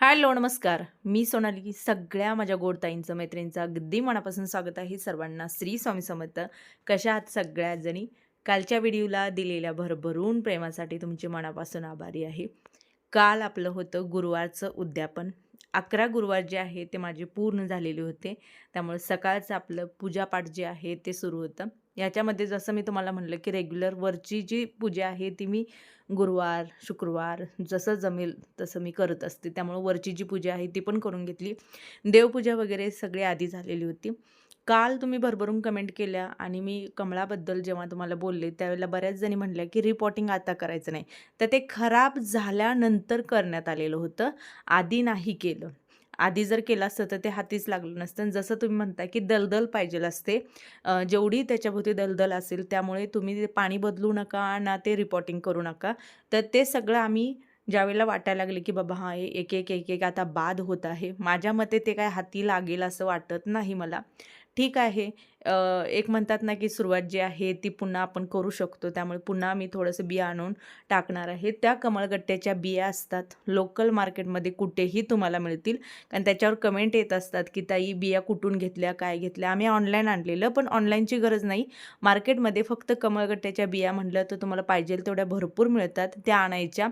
Hello नमस्कार. मी सोनाली सगळ्या माझ्या गोडताईंचं मैत्रिणींचं अगदी मनापासून स्वागत आहे सर्वांना. श्री स्वामी समर्थ. कशा आहात सगळ्याजणी? कालच्या व्हिडिओला दिलेल्या भरभरून प्रेमासाठी तुमचे मनापासून आभारी आहे. काल आपलं होतं गुरुवारचं उद्यापन. अकरा गुरुवार जे आहे ते माझे पूर्ण झालेले होते. त्यामुळे सकाळचं आपलं पूजापाठ जे आहे ते सुरू होतं. याच्यामध्ये जसं मी तुम्हाला म्हणलं की रेग्युलर वरची जी पूजा आहे ती मी गुरुवार शुक्रवार जसं जमेल तसं मी करत असते. त्यामुळं वरची जी पूजा आहे ती पण करून घेतली. देवपूजा वगैरे सगळी आधी झालेली होती. काल तुम्ही भरभरून कमेंट केल्या आणि मी कमळाबद्दल जेव्हा तुम्हाला बोलले त्यावेळेला बऱ्याच जणी म्हणल्या की रिपोर्टिंग आता करायचं नाही. तर ते खराब झाल्यानंतर करण्यात आलेलं होतं. आधी नाही केलं. आधी जर केलं असतं तर ते हातीच लागलं नसतं. आणि जसं तुम्ही म्हणता की दलदल पाहिजेल असते जेवढी त्याच्याभोवती दलदल असेल त्यामुळे तुम्ही ते पाणी बदलू नका ना ते रिपोर्टिंग करू नका. तर ते सगळं आम्ही ज्यावेळेला वाटायला लागले की बाबा हा एक एक एक एक आता बाद होत आहे. माझ्या मते ते काय हाती लागेल असं वाटत नाही मला. ठीक आहे. एक म्हणतात ना की सुरुवात जी आहे ती पुन्हा आपण करू शकतो. त्यामुळे पुन्हा मी थोडंसं बिया आणून टाकणार आहे. त्या कमळगट्ट्याच्या बिया असतात. लोकल मार्केटमध्ये कुठेही तुम्हाला मिळतील. कारण त्याच्यावर कमेंट येत असतात की ताई बिया कुठून घेतल्या? काय घेतल्या? आम्ही ऑनलाईन आणलेलं पण ऑनलाईनची गरज नाही. मार्केटमध्ये फक्त कमळगट्ट्याच्या बिया म्हटलं तर तुम्हाला पाहिजे तेवढ्या भरपूर मिळतात. त्या आणायच्या.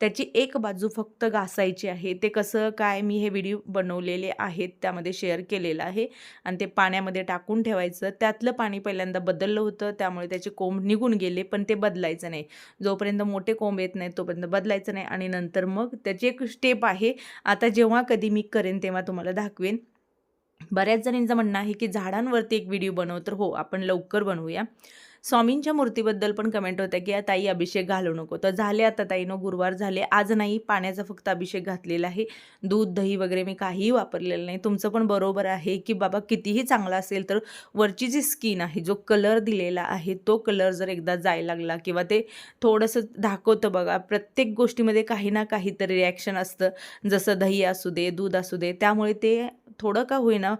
त्याची एक बाजू फक्त घासायची आहे. ते कसं काय मी हे व्हिडिओ बनवलेले आहेत त्यामध्ये शेअर केलेलं आहे. आणि ते पाण्यामध्ये टाकून ठेवायचं त्यातलं पाणी पहिल्यांदा बदललं होतं त्यामुळे त्याचे कोंब निघून गेले पण ते बदलायचं नाही. जोपर्यंत मोठे कोंब येत नाही तोपर्यंत बदलायचं नाही. आणि नंतर मग त्याची एक स्टेप आहे. आता जेव्हा कधी मी करेन तेव्हा तुम्हाला दाखवेन. बऱ्याच जणींचं म्हणणं आहे की झाडांवरती एक व्हिडिओ बनव. तर हो आपण लवकर बनवूया. स्वामींच्या मूर्तीबद्दल पण कमेंट होत्या की "या ताई अभिषेक घालू नको. तर झाले आता ताईनं गुरुवार झाले. आज नाही पाण्याचा फक्त अभिषेक घातलेला आहे. दूध दही वगैरे मी काहीही वापरलेलं नाही. तुमचं पण बरोबर आहे की बाबा कितीही चांगला असेल तर वरची जी स्किन आहे जो कलर दिलेला आहे तो कलर जर एकदा जायला लागला किंवा ते थोडंसं दाखवतं बघा प्रत्येक गोष्टीमध्ये काही ना काहीतरी रिॲक्शन असतं. जसं दही असू दे दूध असू दे त्यामुळे ते थोडं का होईना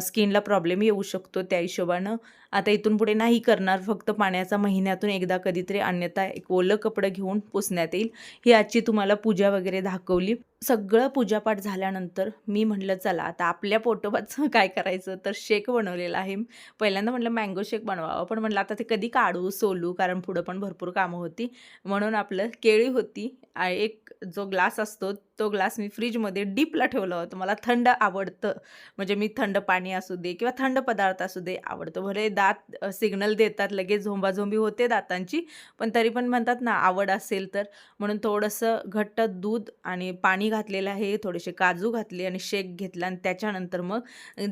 स्किनला प्रॉब्लेम येऊ शकतो त्या हिशोबानं. आता इथून पुढे नाही करणार फक्त पाण्याचा महिन्यातून एकदा कधीतरी अन्यथा एक ओलं कपडं घेऊन पुसण्यात येईल. ही आजची तुम्हाला पूजा वगैरे दाखवली. सगळं पूजापाठ झाल्यानंतर मी म्हटलं चला आता आपल्या पोटोबाचं काय करायचं? तर शेक बनवलेला आहे. पहिल्यांदा म्हटलं मँगो शेक बनवावं. पण म्हटलं आता ते कधी काढू सोलू कारण पुढं पण भरपूर कामं होती. म्हणून आपलं केळी होती. एक जो ग्लास असतो तो ग्लास मी फ्रीजमध्ये डीपला ठेवला होता. मला थंड आवडतं. म्हणजे मी थंड पाणी असू दे किंवा थंड पदार्थ असू दे आवडतं. भले दात सिग्नल देतात लगेच झोंबाझोंबी होते दातांची पण तरी पण म्हणतात ना आवड असेल तर. म्हणून थोडंसं घट्ट दूध आणि पाणी घातलेलं आहे थोडेसे काजू घातले आणि शेक घेतला आणि त्याच्यानंतर मग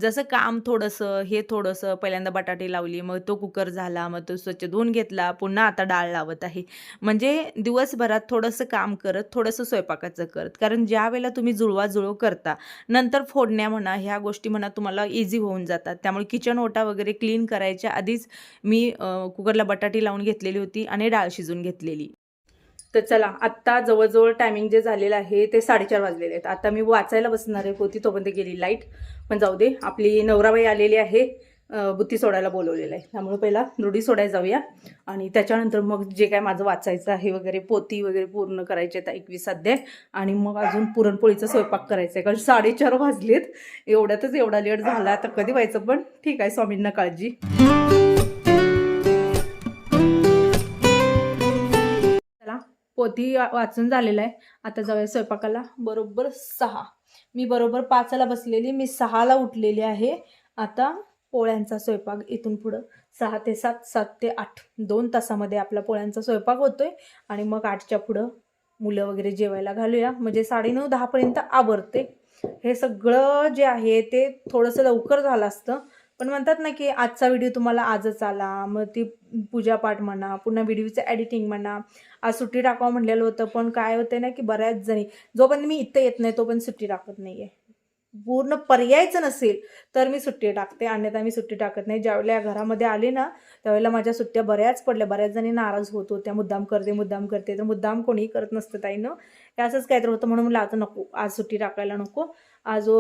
जसं काम थोडंसं हे थोडंसं पहिल्यांदा बटाटे लावली मग तो कुकर झाला मग तो स्वच्छ धुवून घेतला पुन्हा आता डाळ लावत आहे. म्हणजे दिवसभरात थोडंसं काम करत थोडंसं स्वयंपाकाचं करत. कारण ज्या वेळेला तुम्ही जुळवाजुळव करता नंतर फोडण्या म्हणा ह्या गोष्टी म्हणा तुम्हाला इझी होऊन जातात. त्यामुळे किचन ओटा वगैरे क्लीन करायच्या आधीच मी कुकरला बटाटी लावून घेतलेली होती आणि डाळ शिजून घेतलेली. तर चला आत्ता जवळजवळ टायमिंग जे झालेलं आहे ते साडेचार वाजलेले आहेत. आता मी वाचायला बसणार आहे होती तोपर्यंत गेली लाइट पण जाऊ दे आपली नवराबाई आलेली आहे. बुत्ती सोडायला बोलवलेलं आहे. त्यामुळे पहिला रुढी सोडायला जाऊया. आणि त्याच्यानंतर मग जे काय माझं वाचायचं आहे वगैरे पोती वगैरे पूर्ण करायचे आहेत एकवीस अध्याय. आणि मग अजून पुरणपोळीचा स्वयंपाक करायचा आहे. कारण साडेचार वाजलेत. एवढ्यातच एवढा लेट झाला. तर कधी व्हायचं पण ठीक आहे स्वामींना काळजी. चला पोती वा- वाचून झालेलं आहे. आता जाऊया स्वयंपाकाला. बरोबर सहा. मी बरोबर पाचला बसलेली. मी सहाला उठलेली आहे. आता पोळ्यांचा स्वयंपाक इथून पुढं सहा ते सात सात ते आठ दोन तासामध्ये आपला पोळ्यांचा स्वयंपाक होतोय. आणि मग आठच्या पुढं मुलं वगैरे जेवायला घालूया. म्हणजे साडेनऊ दहापर्यंत आवरते. हे सगळं जे आहे ते थोडंसं लवकर झालं असतं. पण म्हणतात ना की आजचा व्हिडिओ तुम्हाला आजच आला. मग ती पूजापाठ म्हणा पुन्हा व्हिडिओचं एडिटिंग म्हणा. आज सुट्टी टाकावं म्हणलेलं होतं पण काय होतं ना की बऱ्याच जणी जोपर्यंत मी इथं येत नाही तोपर्यंत सुट्टी टाकत नाही आहे पूर्ण पर्यायचं नसेल तर मी सुट्टी टाकते. अन्यथा मी सुट्टी टाकत नाही. ज्यावेळेला या घरामध्ये आले ना त्यावेळेला माझ्या सुट्ट्या बऱ्याच पडल्या. बऱ्याच जणी नाराज होत होत्या. मुद्दाम करते मुद्दाम करते. तर मुद्दाम कोणीही करत नसतं ताईनं. हे असंच काहीतरी होतं म्हणून मला आता नको. आज सुट्टी टाकायला नको. आज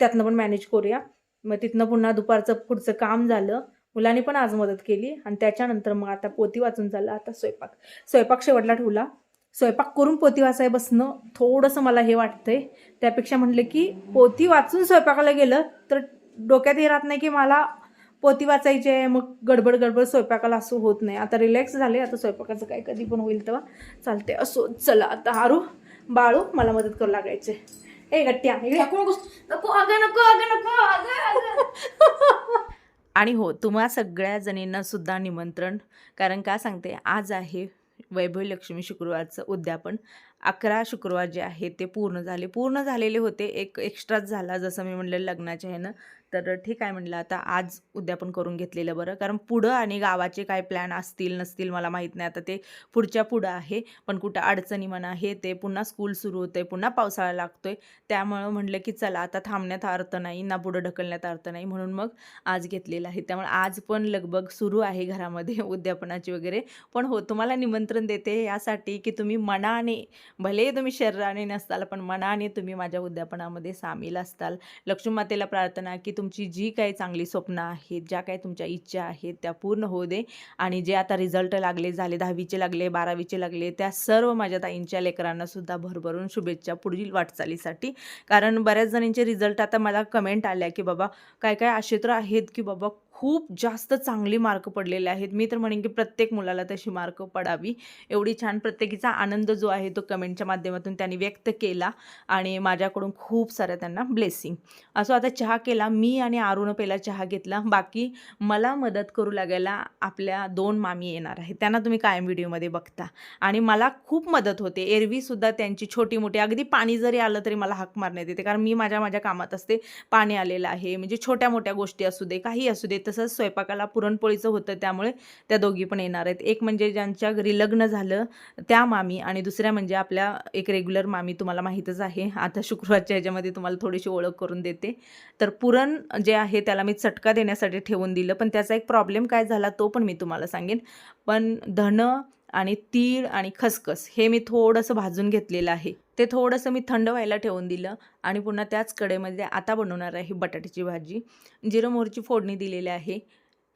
त्यातनं पण मॅनेज करूया. मग तिथनं पुन्हा दुपारचं पुढचं काम झालं. मुलांनी पण आज मदत केली. आणि त्याच्यानंतर मग आता पोती वाचून झालं. आता स्वयंपाक. स्वयंपाक शेवटला ठेवला. स्वयंपाक करून पोती वाचाय बसणं थोडंसं मला हे वाटतंय. त्यापेक्षा म्हटलं की पोती वाचून स्वयंपाकाला गेलं तर डोक्यात हे राहत नाही की मला पोती वाचायची आहे मग गडबड गडबड स्वयंपाकाला असं होत नाही. आता रिलॅक्स झाले आता स्वयंपाकाचं काय कधी पण होईल तेव्हा चालते असो चला आता हारू बाळू मला मदत करू लागायचे ए गट्ट्या. नको नको अगं नको अगं नको आणि हो तुम्हा सगळ्या जणींना सुद्धा निमंत्रण कारण का सांगते आज आहे वैभव लक्ष्मी शुक्रवारचं उद्यापन अकरा शुक्रवार जे आहेत ते पूर्ण झाले. पूर्ण झालेले होते एक एक्स्ट्राच झाला जसं मी म्हणलं लग्नाच्या ह्यानं. तर ठीक आहे म्हणलं आता आज उद्यापन करून घेतलेलं बरं. कारण पुढं आणि गावाचे काय प्लॅन असतील नसतील मला माहीत नाही. आता ते पुढच्या पुढं आहे पण कुठं अडचणी म्हणा हे ते पुन्हा स्कूल सुरू होते पुन्हा पावसाळा लागतोय. त्यामुळं म्हणलं की चला आता थांबण्यात अर्थ नाही ना पुढं ढकलण्यात अर्थ नाही म्हणून मग आज घेतलेलं आहे. त्यामुळे आज पण लगबग सुरू आहे घरामध्ये उद्यापनाची वगैरे. पण हो तुम्हाला निमंत्रण देते यासाठी की तुम्ही मनाने भले तुम्ही शरीराने नसताल पण मनाने तुम्ही माझ्या उद्यापनामध्ये सामील असताल. लक्ष्मी मातेला प्रार्थना की तुमची जी काही चांगली स्वप्न आहेत ज्या काही तुमच्या इच्छा आहेत त्या पूर्ण होऊ दे. आणि जे आता रिझल्ट लागले झाले दहावीचे लागले बारावीचे लागले त्या सर्व माझ्या ताईंच्या लेकरांनासुद्धा भरभरून शुभेच्छा पुढील वाटचालीसाठी. कारण बऱ्याच जणींचे रिझल्ट आता मला कमेंट आल्या की बाबा काय काय क्षेत्र आहेत की बाबा खूप जास्त चांगली मार्क पडलेले आहेत. मी तर म्हणेन की प्रत्येक मुलाला तशी मार्क पडावी. एवढी छान प्रत्येकीचा आनंद जो आहे तो कमेंटच्या माध्यमातून त्यांनी व्यक्त केला आणि माझ्याकडून खूप साऱ्या त्यांना ब्लेसिंग असं आता चहा केला. मी आणि अरुण पहिला चहा घेतला. बाकी मला मदत करू लागायला आपल्या दोन मामी येणार आहेत. त्यांना तुम्ही कायम व्हिडिओमध्ये बघता. आणि मला खूप मदत होते. एरवीसुद्धा त्यांची छोटी मोठी अगदी पाणी जरी आलं तरी मला हाक मारण्यात येते. कारण मी माझ्या माझ्या कामात असते. पाणी आलेलं आहे. म्हणजे छोट्या मोठ्या गोष्टी असू दे काही असू दे. तसंच स्वयंपाकाला पुरणपोळीचं होतं त्यामुळे त्या दोघी पण येणार आहेत. एक म्हणजे ज्यांच्या घरी लग्न झालं त्या मामी आणि दुसऱ्या म्हणजे आपल्या एक रेग्युलर मामी तुम्हाला माहीतच आहे. आता शुक्रवारच्या ह्याच्यामध्ये तुम्हाला थोडीशी ओळख करून देते. तर पुरण जे आहे त्याला मी चटका देण्यासाठी ठेवून दिलं पण त्याचा एक प्रॉब्लेम काय झाला तो पण मी तुम्हाला सांगेन. पण धन आणि तीळ आणि खसखस हे मी थोडंसं भाजून घेतलेलं आहे. ते थोडंसं मी थंड व्हायला ठेवून दिलं आणि पुन्हा त्याच कडेमध्ये आता बनवणार आहे बटाट्याची भाजी. जिरं मोहरीची फोडणी दिलेली आहे.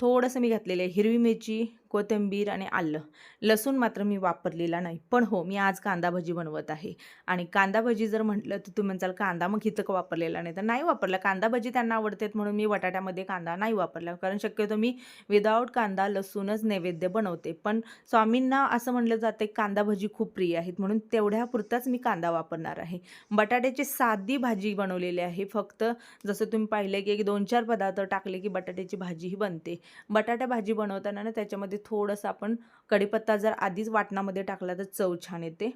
थोडंसं मी घातलेलं आहे हिरवी मिरची कोथिंबीर आणि आलं. लसूण मात्र मी वापरलेला नाही. पण हो मी आज कांदा भजी बनवत आहे. आणि कांदा भजी जर म्हटलं तर तुम्ही म्हणचाल कांदा मग हिचं का वापरलेला नाही? तर नाही वापरला. कांदा भजी त्यांना आवडतात म्हणून मी बटाट्यामध्ये कांदा नाही वापरला. कारण शक्यतो मी विदाऊट कांदा लसूणच नैवेद्य बनवते. पण स्वामींना असं म्हणलं जाते कांदा भजी खूप प्रिय आहेत. म्हणून तेवढ्यापुरताच मी कांदा वापरणार आहे. बटाट्याची साधी भाजी बनवलेली आहे. फक्त जसं तुम्ही पाहिलं की एक दोन चार पदार्थ टाकले की बटाट्याची भाजी ही बनते. बटाटा भाजी बनवताना ना त्याच्यामध्ये थोडंसं आपण कढीपत्ता जर आधीच वाटणामध्ये टाकला तर चव छान येते.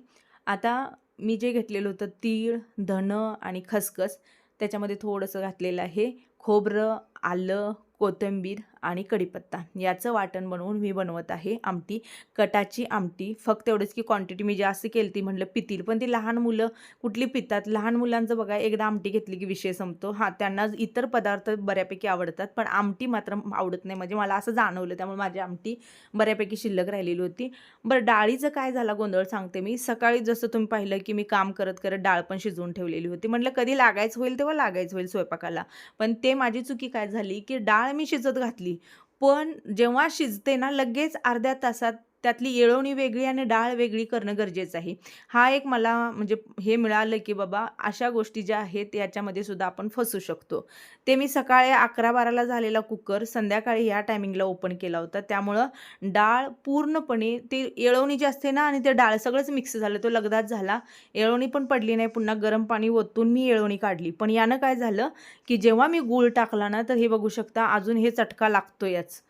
आता मी जे घेतलेलं होतं तीळ धन आणि खसखस त्याच्यामध्ये थोडंसं घातलेलं आहे खोबरं आलं कोथिंबीर आणि कढीपत्ता याचं वाटण बनवून मी बनवत आहे आमटी. कटाची आमटी. फक्त एवढंच की क्वांटिटी मी जास्त केली ती म्हटलं पितील. पण ती लहान मुलं कुठली पितात? लहान मुलांचं बघा एकदा आमटी घेतली की विषय संपतो. हां त्यांना इतर पदार्थ बऱ्यापैकी आवडतात पण आमटी मात्र आवडत नाही. म्हणजे मला असं जाणवलं त्यामुळे माझी आमटी बऱ्यापैकी शिल्लक राहिलेली होती. बरं डाळीचं काय झाला? गोंधळ सांगते मी. सकाळी जसं तुम्ही पाहिलं की मी काम करत करत डाळ पण शिजवून ठेवलेली होती. म्हटलं कधी लागायचं होईल तेव्हा लागायचं होईल स्वयंपाकाला. पण ते माझी चुकी काय झाली की डाळ मी शिजत घातली. पण जेव्हा शिजते ना लगेच अर्ध्या तासात त्यातली येळवणी वेगळी आणि डाळ वेगळी करणं गरजेचं आहे. हा एक मला म्हणजे हे मिळालं की बाबा अशा गोष्टी ज्या आहेत याच्यामध्ये सुद्धा आपण फसू शकतो. ते मी सकाळी अकरा बाराला झालेला कुकर संध्याकाळी ह्या टायमिंगला ओपन केला होता. त्यामुळं डाळ पूर्णपणे ते येळवणी जी असते ना आणि ते डाळ सगळंच मिक्स झालं तो लगदात झाला. येळवणी पण पडली नाही पुन्हा गरम पाणी ओतून मी येळवणी काढली. पण यानं काय झालं की जेव्हा मी गूळ टाकला ना तर हे बघू शकता अजून हे चटका लागतो याच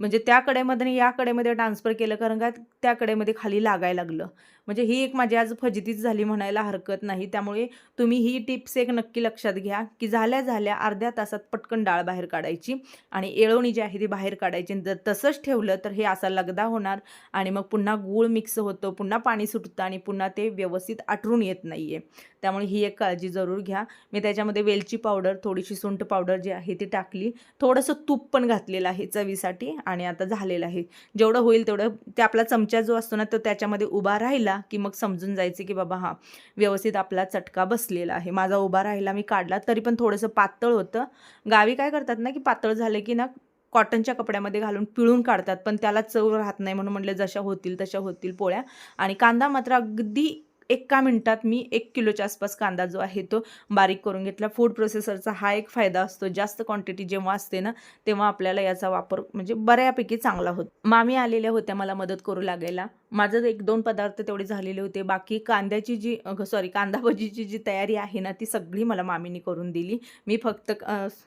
म्हणजे त्या कडेमध्ये आणि या कडेमध्ये ट्रान्सफर केलं कारण का त्या कडेमध्ये खाली लागायला लागलं. म्हणजे ही एक माझी आज फजितीच झाली म्हणायला हरकत नाही. त्यामुळे तुम्ही ही टिप्स एक नक्की लक्षात घ्या की झाल्या झाल्या अर्ध्या तासात पटकन डाळ बाहेर काढायची आणि येळवणी जी आहे ती बाहेर काढायची. आणि जर तसंच ठेवलं तर हे असा लगदा होणार आणि मग पुन्हा गूळ मिक्स होतं पुन्हा पाणी सुटतं आणि पुन्हा ते व्यवस्थित आटरून येत नाही आहे त्यामुळे ही एक काळजी जरूर घ्या. मी त्याच्यामध्ये वेलची पावडर थोडीशी सुंठ पावडर जी आहे ती टाकली. थोडंसं तूप पण घातलेलं आहे चवीसाठी. आणि आता झालेलं आहे. जेवढं होईल तेवढं ते आपला चमचा जो असतो ना तो त्याच्यामध्ये उभा राहिला की मग समजून जायचं की बाबा हा व्यवस्थित आपला चटका बसलेला आहे. माझा उभा राहिला मी काढला तरी पण थोडंसं पातळ होतं. गावी काय करतात ना की पातळ झालं की ना कॉटनच्या कपड्यामध्ये घालून पिळून काढतात पण त्याला चव राहत नाही म्हणून म्हटलं जशा होतील तशा होतील पोळ्या. आणि कांदा मात्र अगदी एका मिनिटात मी एक किलोच्या आसपास कांदा जो आहे तो बारीक करून घेतला. फूड प्रोसेसरचा हा एक फायदा असतो. जास्त क्वांटिटी जेव्हा असते ना तेव्हा आपल्याला याचा वापर म्हणजे बऱ्यापैकी चांगला होतो. मामी आलेल्या होत्या मला मदत करू लागायला. माझं एक दोन पदार्थ तेवढे झालेले होते. बाकी कांद्याची जी सॉरी कांदा भजीची जी तयारी आहे ना ती सगळी मला मामीने करून दिली. मी फक्त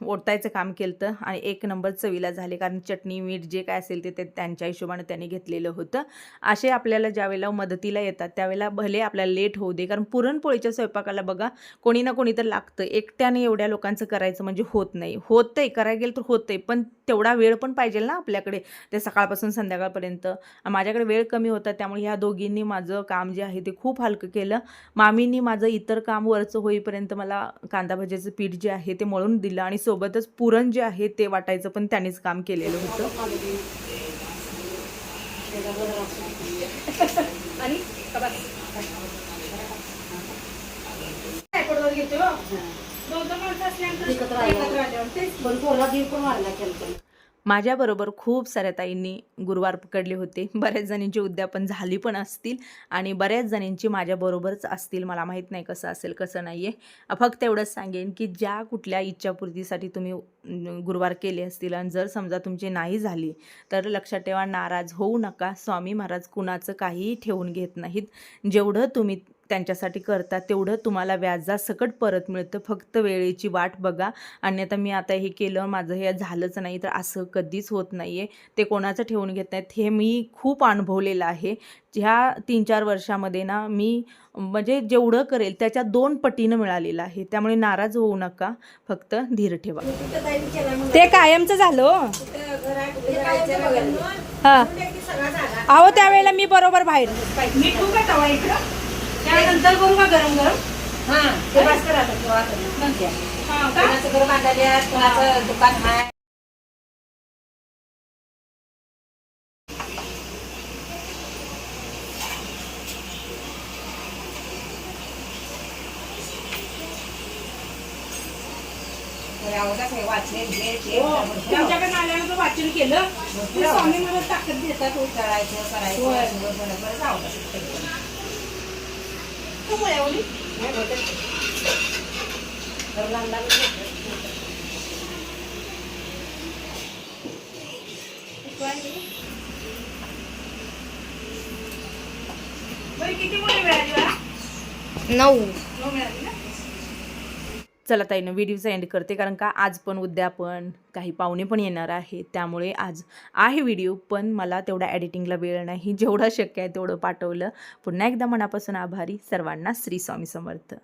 ओढतायचं काम केलं आणि एक नंबर चवीला झाले. कारण चटणी मीठ जे काय असेल ते ते त्यांच्या हिशोबाने त्यांनी घेतलेलं होतं. असे आपल्याला ज्यावेळेला मदतीला येतात त्यावेळेला भले आपल्याला लेट होऊ दे. कारण पुरणपोळीच्या स्वयंपाकाला बघा कोणी ना कोणी तर लागतं. एकट्याने एवढ्या लोकांचं करायचं म्हणजे होत नाही. होतंय करायला गेलं तर होतंय. पण तेवढा वेळ पण पाहिजे ना आपल्याकडे. ते सकाळपासून संध्याकाळपर्यंत. माझ्याकडे वेळ कमी होता त्यामुळे ह्या दोघींनी माझं काम जे आहे ते खूप हलकं केलं. मामींनी माझं इतर काम वरचं होईपर्यंत मला कांदा भाजीचं पीठ जे आहे ते मळून दिलं आणि सोबतच पुरण जे आहे ते वाटायचं पण त्यांनीच काम केलेलं होतं. माझ्याबरोबर खूप साऱ्या ताईंनी गुरुवार पकडले होते. बऱ्याच जणींची उद्यापन झाली पण असतील आणि बऱ्याच जणींची माझ्याबरोबरच असतील. मला माहीत नाही कसं असेल कसं नाही आहे फक्त एवढंच सांगेन की ज्या कुठल्या इच्छापूर्तीसाठी तुम्ही गुरुवार केले असतील आणि जर समजा तुमची नाही झाली तर लक्षात ठेवा नाराज होऊ नका. स्वामी महाराज कुणाचं काहीही ठेवून घेत नाहीत. जेवढं तुम्ही त्यांच्यासाठी करता तेवढं तुम्हाला व्याजासकट परत मिळतं. फक्त वेळेची वाट बघा. आणि आता मी आता हे केलं माझं हे झालंच नाही तर असं कधीच होत नाही आहे ते कोणाचं ठेवून घेत नाहीत. हे मी खूप अनुभवलेलं आहे. ह्या तीन चार वर्षामध्ये ना मी म्हणजे जेवढं करेल त्याच्या दोन पटीनं मिळालेलं आहे. त्यामुळे नाराज होऊ नका. फक्त धीर ठेवा. ते कायमचं झालं हो. हां. अहो त्यावेळेला मी बरोबर बाहेर. त्यानंतर करू का गरम गरम हा ते बस करा आता किंवा आता म्हणते. हा का? कोणाचं घर बांधायला कोणाचं दुकान आहे वाचले घे ते त्यांच्याकडे आल्यानंतर वाचन केलं ते स्वामी मला ताकद देतात हो. करायचं करायचं होय. सगळं बरं तू मुळ्यावली? नाही होतं. तर लहान लहान लेकरं. बरं, किती मुली मिळाली? नऊ नऊ मिळाली ना चला ताईनं व्हिडिओचा एंड करते. कारण का आज पण उद्या पण काही पाहुणे पण येणार आहे त्यामुळे आज आहे व्हिडिओ पण मला तेवढा एडिटिंगला वेळ नाही. जेवढं शक्य आहे तेवढं पाठवलं. पुन्हा एकदा मनापासून आभारी. सर्वांना श्री स्वामी समर्थ.